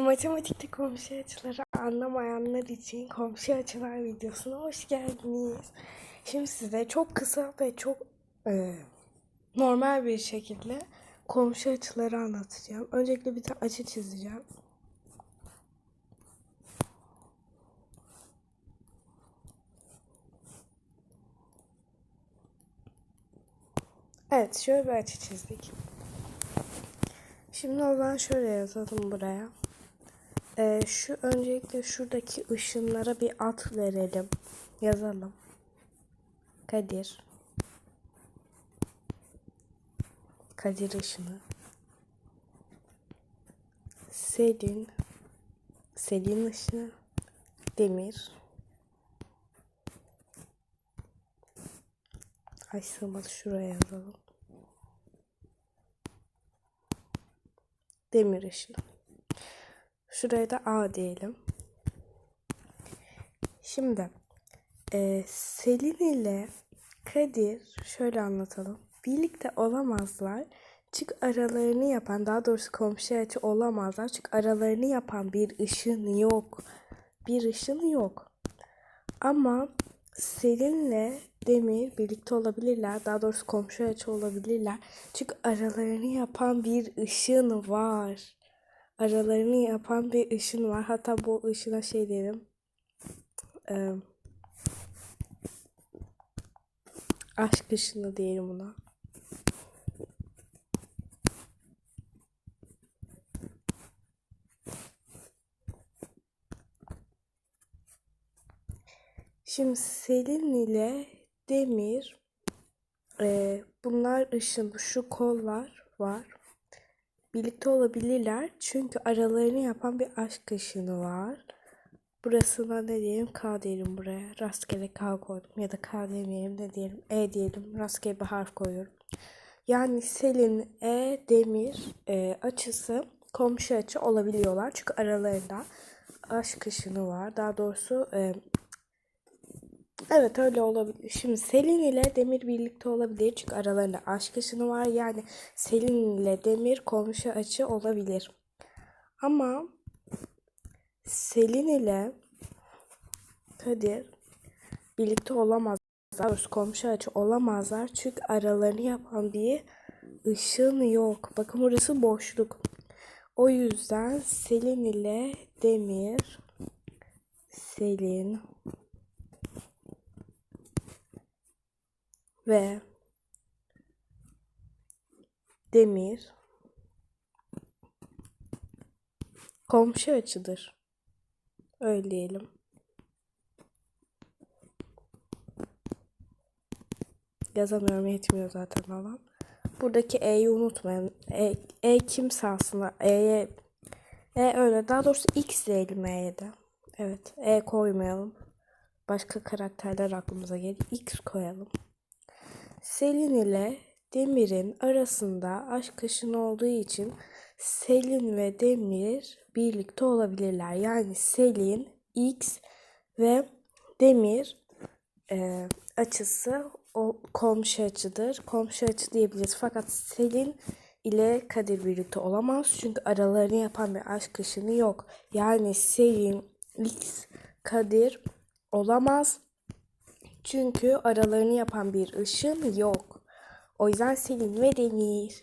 Matematikte komşu açıları anlamayanlar için komşu açılar videosuna hoş geldiniz. Şimdi size çok kısa ve çok e, normal bir şekilde komşu açıları anlatacağım. Öncelikle bir tane açı çizeceğim. Evet, şöyle bir açı çizdik. Şimdi o zaman şöyle yazalım buraya. Ee, şu öncelikle şuradaki ışınlara bir at verelim. Yazalım. Kadir. Kadir ışını. Selin. Selin ışını. Demir. Ay şuraya yazalım. Demir ışığı. Şuraya da A diyelim. Şimdi e, Selin ile Kadir şöyle anlatalım. Birlikte olamazlar. Çünkü aralarını yapan, daha doğrusu komşu açı olamazlar. Çünkü aralarını yapan bir ışın yok. Bir ışın yok. Ama Selin'le Demir birlikte olabilirler. Daha doğrusu komşu açı olabilirler. Çünkü aralarını yapan bir ışın var. Aralarını yapan bir ışın var. Hatta bu ışına şey diyelim. Ee, aşk ışını diyelim buna. Şimdi Selin ile Demir e, bunlar ışın şu kollar var. Birlikte olabilirler çünkü aralarını yapan bir aşk ışını var. Burasına ne diyelim K diyelim buraya. Rastgele K koydum ya da K demeyelim ne diyelim E diyelim. Rastgele bir harf koyuyorum. Yani Selin E Demir e, açısı komşu açı olabiliyorlar. Çünkü aralarında aşk ışını var. Daha doğrusu e, Evet öyle olabilir. Şimdi Selin ile Demir birlikte olabilir. Çünkü aralarında aşk ışını var. Yani Selin ile Demir komşu açı olabilir. Ama Selin ile Kadir birlikte olamazlar. Komşu açı olamazlar. Çünkü aralarını yapan bir ışın yok. Bakın burası boşluk. O yüzden Selin ile Demir Selin ve demir komşu açıdır. Öyle diyelim. Yazamıyorum yetmiyor zaten alan. Buradaki E'yi unutmayın. E, e kimse aslında E'ye E öyle. Daha doğrusu X diyelim E'ye de. Evet. E koymayalım. Başka karakterler aklımıza gelir. X koyalım. Selin ile Demir'in arasında aşk ışını olduğu için Selin ve Demir birlikte olabilirler. Yani Selin, X ve Demir e, açısı o komşu açıdır. Komşu açı diyebiliriz. Fakat Selin ile Kadir birlikte olamaz. Çünkü aralarını yapan bir aşk ışını yok. Yani Selin, X, Kadir olamaz. Çünkü aralarını yapan bir ışın yok. O yüzden Selin ve Demir.